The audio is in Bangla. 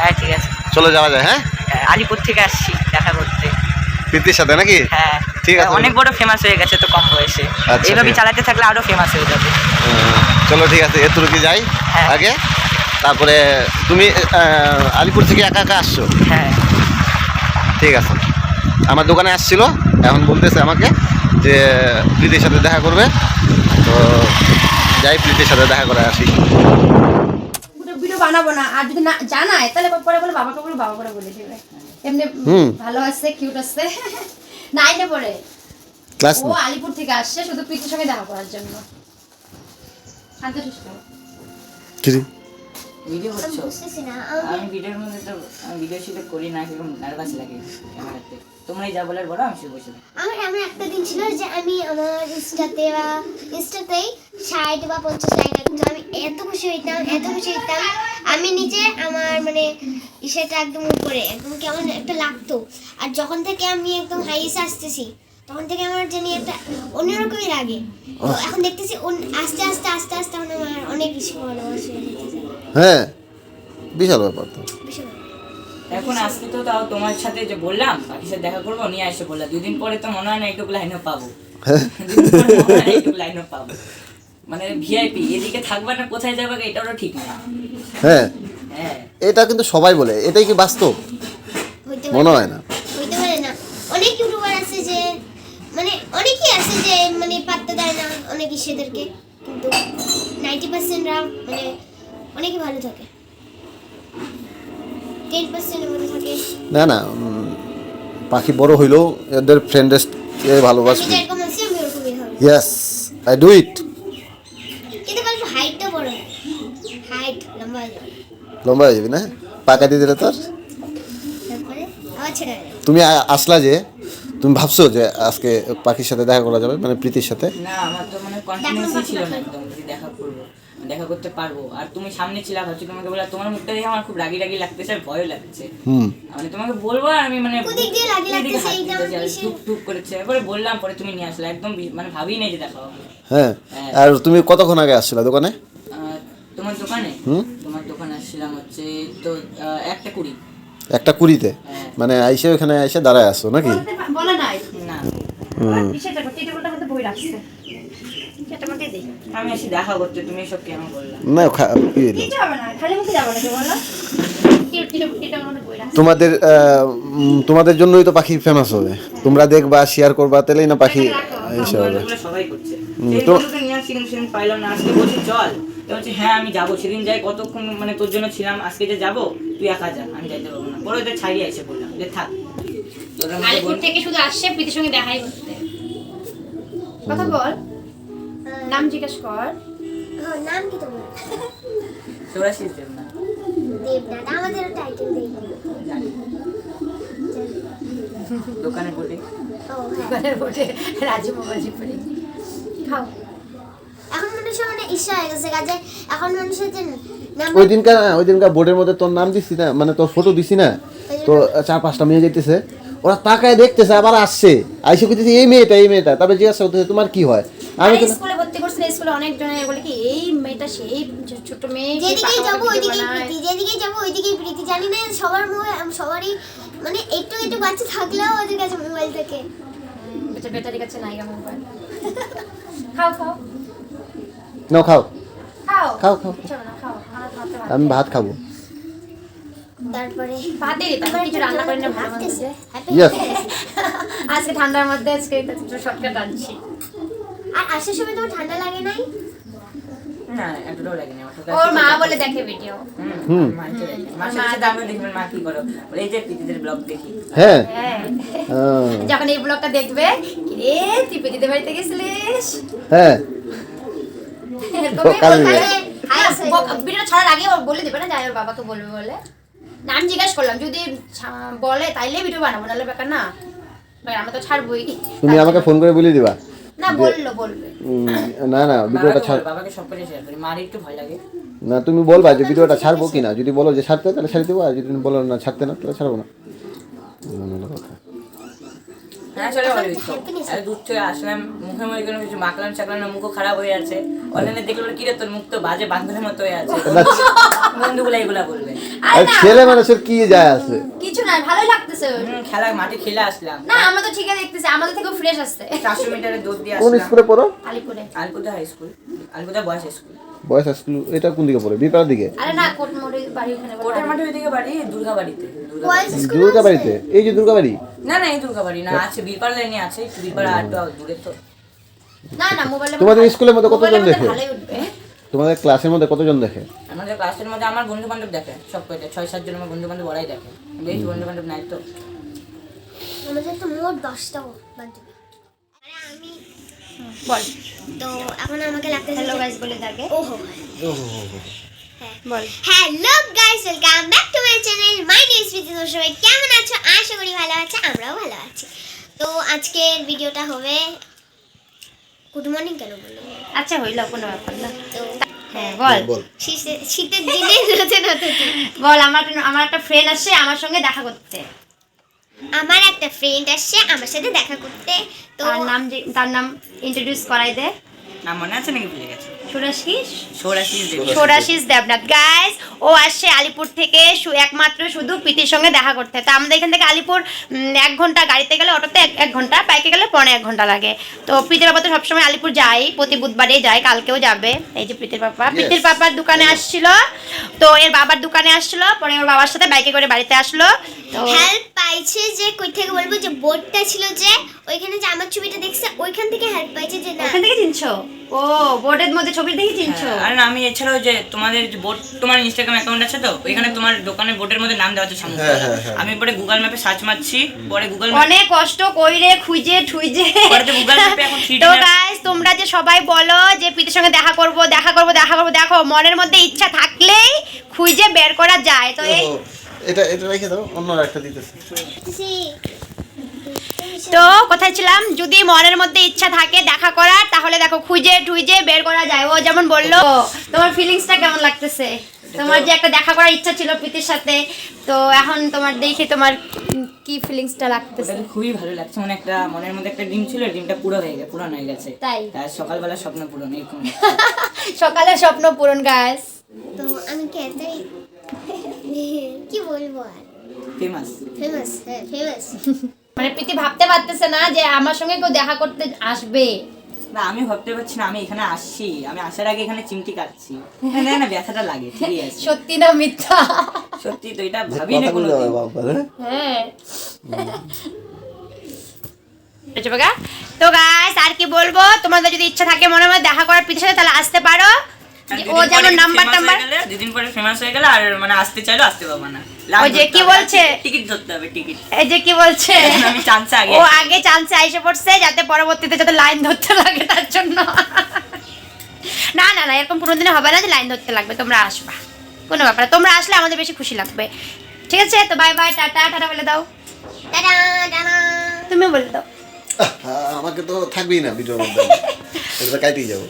হ্যাঁ ঠিক আছে। চলে যাওয়া যায় হ্যাঁ? হ্যাঁ, আলিপুর থেকে আসছি দেখা করতে। প্রীতির সাথে নাকি? হ্যাঁ। ঠিক আছে। অনেক বড় ফেমাস হয়ে গেছে তো কম বয়সে। আচ্ছা, এইভাবে। চালাতে থাকলে আরও ফেমাস হয়ে যাবে। চলো ঠিক আছে এতটুকু যাই। হ্যাঁ। আগে তারপরে তুমি আলিপুর থেকে একা একা আসছো? হ্যাঁ। ঠিক আছে। আমার দোকানে আসছিল এখন বলতেছে আমাকে যে প্রীতির সাথে দেখা করবে। তো যাই প্রীতির সাথে দেখা করে আসি। বানাবো না। আর যদি না জানায় তাহলে পরে বলে বাবাকে বলে বাবা করে বলে দেবে। এমনি ভালো আছে কিউট আছে। নাইনে পড়ে ক্লাস ও আলিপুর থেকে আসছে শুধু পিতুর সঙ্গে দেখা করার জন্য। শান্ত সুস্থ। ভিডিও করছ আমি ভিডিওর মধ্যে তো আমি ভিডিও শুটে করি না কীরকম নার্ভাস লাগে ক্যামেরাতে। তোমরাই যা বলার বলো আমি শুধু বসে আমার এমন একটা দিন ছিল যে আমি আমার ইনস্টাতে বা ইনস্টাতেই ষাট বা পঞ্চাশ লাইক আমি এত খুশি হইতাম এত খুশি হইতাম। আমি নিজে আমার মানে ইসেটা একদম উপরে একদম কেমন একটা লাগতো। আর যখন থেকে আমি একদম হাইসে আসতেছি তখন থেকে আমার জানি একটা অন্যরকমই লাগে। তো এখন দেখতেছি আস্তে আস্তে আস্তে আস্তে আমার অনেক বেশি ভালোবাসা হয়ে বিশাল ব্যাপার তো। এখন আজকে তো তাও তোমার সাথে যে বললাম বাকি সাথে দেখা করব নিয়ে এসে বললাম। দুদিন পরে তো মনে হয় না এইটুকু লাইনও পাবো। মনে হয় না এইটুকু লাইনও পাবো। মানে ভিআইপি এদিকে থাকবা না কোথায় যাবে এটাও ঠিক না। হ্যাঁ। হ্যাঁ। এটা কিন্তু সবাই বলে এটাই কি বাস্তব? মনে হয় না। হইতে পারে না। অনেক ইউটিউবার আছে যে মানে অনেকেই আছে যে মানে পাত্তা দেয় না অনেক ইসেদেরকে। কিন্তু নাইনটি পার্সেন্টরা মানে অনেকে ভালো থাকে। টেন পার্সেন্টের মধ্যে থাকে। না না পাখি বড় হইলেও এদের ফ্রেন্ডের ভালোবাসবে? ইয়েস আই ডু ইট কিন্তু কারণ হাইটটা বড় হাইট লম্বা হয়ে যাবে। লম্বা হয়ে যাবি না? পাকা দিয়ে দিলে তোর? তুমি আসলা যে তুমি ভাবছ যে আজকে পাখির সাথে দেখা করা যাবে মানে প্রীতির সাথে? না আমার তো মানে ছিল না একদম দেখা করব। দেখা করতে পারব। আর তুমি সামনে ছিলা ভাবছি তোমাকে বলে তোমার মুখটা দেখে আমার খুব রাগি রাগি লাগতেছে আর ভয়ও লাগছে। হুম। মানে তোমাকে বলব আর আমি মানে টুক টুক করেছে। এরপরে বললাম পরে তুমি নিয়ে আসলে। একদম মানে ভাবিই নাই যে দেখা হবে হ্যাঁ। হ্যাঁ। আর তুমি কতক্ষণ আগে আসছিলা দোকানে? আহ, তোমার দোকানে? হুম? তোমার দোকানে আসছিলাম হচ্ছে তো আহ, একটা কুড়ি। একটা কুড়িতে? হ্যাঁ। মানে আইসে ওখানে আইসে দাঁড়ায় আসো নাকি? বলে নাই না। সেটা আমি এসে দেখা করতে। তুমি এসব কেন না কি রাখছে তোমাদের তোমাদের জন্যই তো পাখি ফেমাস হবে। তোমরা দেখবা শেয়ার করবা তাহলেই না পাখি এসে হবে। তো- পাইলাম না। আজকে বলছি চল। বলছি হ্যাঁ আমি যাব। সেদিন যাই কতক্ষণ মানে তোর জন্য ছিলাম আজকে যে যাব তুই একা যা আমি যাইতে পারব না। পরে ওদের ছাড়িয়ে এসে বললাম যে থাক। আলিপুর থেকে শুধু আসছে প্রীতির সঙ্গে দেখাই করতে। কথা বল। নাম জিজ্ঞেস কর। হ্যাঁ নাম কি তোমার? সৌরাশিস দেব না। দেবনাথ আমাদের টাইটেল দেবনাথ দোকানে বলি ও হ্যাঁ। দোকানের রাজু মোবাজি পড়ি খাও। এখন মানুষের মানে ইচ্ছা হয়ে গেছে কাজে এখন মানুষের যে ওই দিনকার ওই দিনকার বোর্ডের মধ্যে তোর নাম দিছি না মানে তোর ফটো দিছি না তো চার পাঁচটা মেয়ে যেতেছে ওরা তাকায় দেখতেছে আবার আসছে। আইসে কইতেছে এই মেয়েটা এই মেয়েটা। তারপরে জিজ্ঞাসা করতেছে তোমার কি হয়? আমি স্কুলে ভর্তি স্কুলে অনেক জনে বলে কি এই মেয়েটা সেই ছোট মেয়ে পাকা যাব ওইদিকেই প্রীতি যেদিকেই যাব ওইদিকেই প্রীতি। জানি না সবার মুখে সবারই মানে একটু একটু বাচ্চা থাকলেও ওদের কাছে মোবাইল থেকে। বেটা বেটারি কাছে নাই গা মোবাইল। খাও খাও। নাও খাও। খাও। খাও, খাও। আমি ভাত খাব। তারপরে ভাতে কিছু রান্না করি না. আজকে ঠান্ডার মধ্যে আজকে একটু শর্টকাট আনছি আর আসার সময় তোমার ঠান্ডা লাগে নাই? না এতটাও লাগে না ওর মা বলে দেখে ভিডিও হুম মা তো দেখে। মার সাথে সাথে দেখবেন মা কি করো? এই যে পিতিদের ব্লগ দেখি। হ্যাঁ। হ্যাঁ। যখন এই ব্লগটা দেখবে রে তুই পেদিতে বাড়িতে গেছিলিস? হ্যাঁ। হ্যাঁ, ভিডিও ছাড়ার আগে বলে দেবে না যাই ওর বাবাকে বলবে বলে। না আমি জিজ্ঞাসা করলাম যদি ছা- বলে তাইলে ভিডিও বানাবো নাহলে বেকার না। আমরা তো ছাড়বোই। তুমি আমাকে ফোন করে বলে দিবা। না বলল বলবে উম, না না ভিডিওটা ছাড় বাবাকে সব কিছু শেয়ার করি। মার একটু ভয় লাগে। না তুমি বলবা যে ভিডিওটা ছাড়বো কি না যদি বলো যে ছাড়তে তাহলে ছাড়ে দেবো আর যদি বলো না ছাড়তে না তাহলে ছাড়বো না কথা। হ্যাঁ চলে এখন দিচ্ছ আরে দূর থেকে আসলাম মুখে মুখে কোনো কিছু মাখলাম চাকলাম না মুখও খারাপ হয়ে আছে। অনলাইনে দেখলে বলে, কিরে তোর মুখ তো বাজে বান্ধবের মতো হয়ে আছে। না, এগুলা বলবে। আরে ছেলে মানুষের কি যায় আছে? কিছু না ভালোই লাগতেছে খেলা মাঠে খেলে আসলাম। না আমরা তো ঠিকই দেখতেছি আমাদের থেকেও ফ্রেশ আসছে। চারশো মিটারে দৌড় দিয়ে কোন স্কুলে পড়ো? আলিপুরে। আলকুদা high school boys school boys school এটা কোন দিকে পড়ে? বিপার দিকে? আরে না কোটমোড়ে বাড়ি ওখানে কোটার মাঠে ওইদিকে বাড়ি দুর্গা বাড়িতে দুর্গা বাড়িতে। এই যে দুর্গা বাড়ি। না না এই দুর্গা বাড়ি না আছে বিপার লাইনে আছে একটু বিপার আর দূরে তো। না না মোবাইলে তোমাদের স্কুলের মধ্যে কতজন দেখে? তোমাদের ক্লাসের মধ্যে কতজন দেখে? আমাদের ক্লাসের মধ্যে আমার বন্ধু বান্ধব দেখে সব কয়টা ছয় সাত জন আমার বন্ধু বান্ধব ওরাই দেখে। বেশ বন্ধু বান্ধব নাই তো। আমাদের তো মোট দশটা বান্ধবী আমি বল। তো এখন আমাকে লাগতে হ্যালো গাইস বলে থাকে ওহো। বল। Hello guys welcome back to my channel my name is Preeti তোমরা সবাই কেমন আছো? আশা করি ভালো আছো আমরাও ভালো আছি। তো আজকের ভিডিওটা হবে গুড মর্নিং কেন বলল আচ্ছা হইল কোনো ব্যাপার না। তো হ্যাঁ বল। শীতে- শীতের দিনে নতুন বল আমার আমার একটা ফ্রেন্ড আসছে আমার সঙ্গে দেখা করতে। আমার একটা ফ্রেন্ড আসছে আমার সাথে দেখা করতে। তো তার নাম যে- তার নাম ইন্ট্রোডিউস করাই দে। না মনে আছে নাকি ভুলে গেছে? সুরাশিস সৌরাশি ষোড়াশিস দেবনাথ। গাইস ও আসছে আলিপুর থেকে একমাত্র শুধু প্রীতির সঙ্গে দেখা করতে। তা আমাদের এখান থেকে আলিপুর এক ঘণ্টা গাড়িতে গেলে অটোতে এক ঘণ্টা বাইকে গেলে এক ঘণ্টা লাগে। তো প্রীতির বাবা তো সবসময় আলিপুর যাই প্রতি বুধবারে যায় কালকেও যাবে। এই যে প্রীতির পাপা। প্রীতির পাপার দোকানে আসছিল। তো এর বাবার দোকানে আসছিল পরে ওর বাবার সাথে বাইকে করে বাড়িতে আসলো। তো হেল্প পাইছে যে কই থেকে বলব? যে বোর্ডটা ছিল যে ওইখানে যে আমার ছবিটা দেখছে ওইখান থেকে হেল্প পাইছে যে না। ওখান থেকে চিনছো? ও বোর্ডের মধ্যে ছবি দেখে চিনছো? আর না আমি এছাড়াও যে তোমাদের যে বোর্ড তোমার ইনস্টাগ্রাম অ্যাকাউন্ট আছে তো ওইখানে তোমার দোকানের বোর্ডের মধ্যে নাম দেওয়া আছে সামনে। হ্যাঁ, হ্যাঁ, হ্যাঁ। আমি পরে গুগল ম্যাপে সার্চ মারছি পরে গুগল ম্যাপ অনেক কষ্ট কইরে খুঁজে ঠুইজে। পরে তো Google এখন 3D তো গাইস তোমরা যে সবাই বলো যে প্রীতির সঙ্গে দেখা করব দেখা করব দেখা করব দেখো মনের মধ্যে ইচ্ছা থাকলেই খুঁজে বের করা যায়। তো এই এটা এটা রেখে দাও অন্য একটা দিতেছে। তো কোথায় ছিলাম? যদি মনের মধ্যে ইচ্ছা থাকে দেখা করার তাহলে দেখো খুঁজে ঠুইজে বের করা যায়। ও যেমন বলল তোমার ফিলিংসটা কেমন লাগতেছে? তোমার যে একটা দেখা করার ইচ্ছা ছিল প্রীতির সাথে তো এখন তোমার দেখে তোমার কি ফিলিংসটা লাগতেছে। খুবই ভালো লাগছে মানে একটা মনের মধ্যে একটা ডিম ছিল ডিমটা পুরো হয়ে গেছে পূরণ হয়ে গেছে। তাই? আর সকালবেলা স্বপ্ন পূরণ এরকম। সকালে স্বপ্ন পূরণ গাছ তো আমি কি এতই কি বলব আর? ফেমাস ফেমাস হ্যাঁ ফেমাস মানে প্রীতি ভাবতে পারতেছে না যে আমার সঙ্গে কেউ দেখা করতে আসবে। না আমি ভাবতে পারছি না আমি এখানে আসছি। আমি আসার আগে এখানে চিমটি কাটছি। না না, ব্যথাটা লাগে ঠিকই আছে। সত্যি না মিথ্যা? সত্যি তো এটা ভাবি না কোনো হ্যাঁ? বাবা? তো গাইস আর কি বলব? তোমাদের যদি ইচ্ছা থাকে মনে মনে দেখা করার পিছনে তাহলে ও যেমন নাম্বার টাম্বার দুদিন পরে ফেমাস হয়ে গেলে আর মানে আসতে চাইলো আসতে পারব না। ওই যে কি বলছে? টিকিট ধরতে হবে টিকিট। এই যে কি বলছে? আমি চান্সে আগে ও আগে চান্সে আইসে পড়ছে যাতে পরবর্তীতে যাতে লাইন ধরতে লাগে তার জন্য। না না না এরকম কোনোদিনও হবে না যে লাইন ধরতে লাগবে তোমরা আসবা। কোনো ব্যাপার না। তোমরা আসলে আমাদের বেশি খুশি লাগবে। ঠিক আছে? তো বাই বাই টাটা টাটা বলে দাও। Tata tata. তুমি বলে দাও। আমাকে তো থাকবেই না ভিডিওর মধ্যে। এটা কাইতেই যাব।